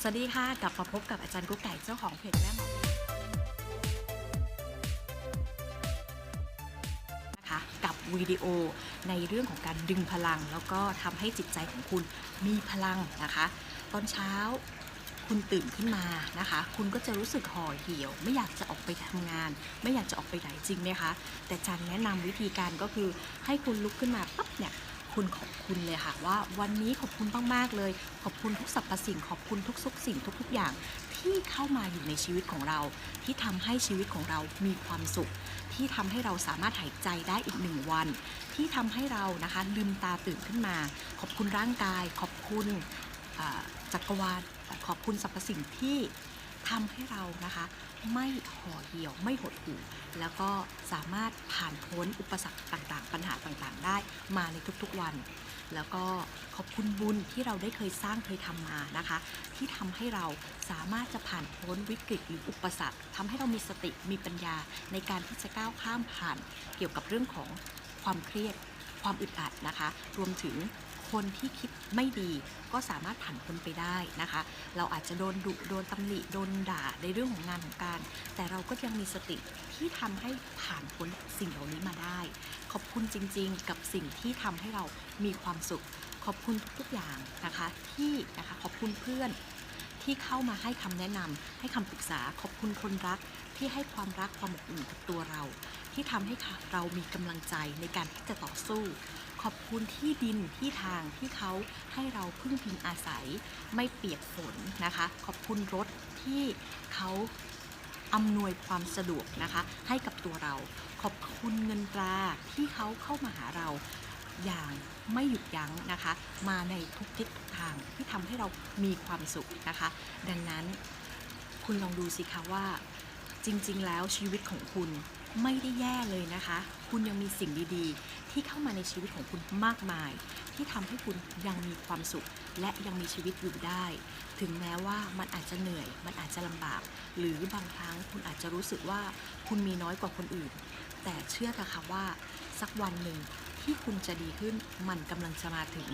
สวัสดีค่ะ กลับมาพบกับอาจารย์กุ๊กไก่เจ้าของเพจแม่หมอนะคะกับวิดีโอในเรื่องของการดึงพลัง แล้วก็ทำให้จิตใจของคุณมีพลังนะคะ ตอนเช้าคุณตื่นขึ้นมานะคะ คุณก็จะรู้สึกห่อเหี่ยว ไม่อยากจะออกไปทำงาน ไม่อยากจะออกไปไหนจริงไหมคะ แต่จันแนะนำวิธีการก็คือให้คุณลุกขึ้นมาปั๊บเนี่ย คุณขอบคุณเลยค่ะว่าวันนี้ขอบคุณมากๆเลย ขอบคุณทุกสรรพสิ่ง ขอบคุณทุกสุกสิ่งทุก ๆ อย่างที่เข้ามาอยู่ในชีวิตของเรา ที่ทำให้ชีวิตของเรามีความสุข ที่ทำให้เราสามารถหายใจได้อีกหนึ่งวัน ที่ทำให้เรานะคะลืมตาตื่นขึ้นมา ขอบคุณร่างกาย ขอบคุณจักรวาลขอบคุณสรรพสิ่งที่ ทำให้เรานะคะ ไม่ห่อเหี่ยวไม่หดหู่แล้วก็สามารถผ่านพ้นอุปสรรคต่างๆ ปัญหาต่างๆ ได้มาในทุกๆวัน แล้วก็ขอบคุณบุญที่เราได้เคยสร้างเคยทำมานะคะ ที่ทำให้เราสามารถจะผ่านพ้นวิกฤตหรืออุปสรรคทำให้เรามีสติมีปัญญาในการที่จะก้าวข้ามผ่าน เกี่ยวกับเรื่องของความเครียดความอึดอัดนะคะ รวมถึง คนที่คิดไม่ดีก็สามารถผ่านพ้นไปได้นะคะ เราอาจจะโดนดุโดนตำหนิโดนด่าในเรื่องของงานของการ แต่เราก็ยังมีสติที่ทำให้ผ่านพ้นสิ่งเหล่านี้มาได้ ขอบคุณจริง ๆ กับสิ่งที่ทำให้เรามีความสุข ขอบคุณทุกๆอย่างนะคะที่นะคะขอบคุณเพื่อน ที่เข้ามาให้คำแนะนำให้คำปรึกษาขอบคุณคนรักที่ให้ความรักความอบอุ่นกับตัวเรา ที่ทำให้เรามีกำลังใจในการที่จะต่อสู้ ขอบคุณที่ดินที่ทางที่เขาให้เราพึ่งพิงอาศัย ไม่เปียกฝนนะคะ ขอบคุณรถที่เขาอำนวยความสะดวกนะคะให้กับตัวเรา ขอบคุณเงินตราที่เขาเข้ามาหาเรา อย่างไม่หยุดยั้งนะคะ มาในทุกทิศทุกทางที่ทำให้เรามีความสุขนะคะ ดังนั้นคุณลองดูสิคะว่าจริง ๆ แล้วชีวิตของคุณไม่ได้แย่เลยนะคะ คุณยังมีสิ่งดีๆ ที่เข้ามาในชีวิตของคุณมากมาย ที่ทำให้คุณยังมีความสุข และยังมีชีวิตอยู่ได้ ถึงแม้ว่ามันอาจจะเหนื่อย มันอาจจะลำบาก หรือบางครั้งคุณอาจจะรู้สึกว่าคุณมีน้อยกว่าคนอื่น แต่เชื่อเถอะค่ะว่าสักวันหนึ่ง ที่คุณจะดีขึ้นมันกำลังจะมาถึง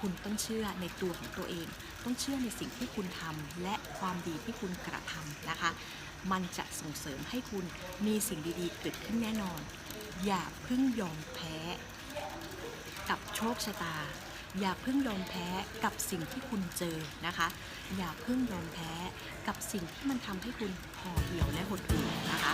คุณต้องเชื่อในตัวของตัวเอง ต้องเชื่อในสิ่งที่คุณทำและความดีที่คุณกระทำนะคะ มันจะส่งเสริมให้คุณมีสิ่งดีๆเกิดขึ้นแน่นอน อย่าเพิ่งยอมแพ้ กับโชคชะตา อย่าเพิ่งยอมแพ้กับสิ่งที่คุณเจอนะคะ อย่าเพิ่งยอมแพ้กับสิ่งที่มันทำให้คุณห่อเหี่ยวและหดหู่นะคะ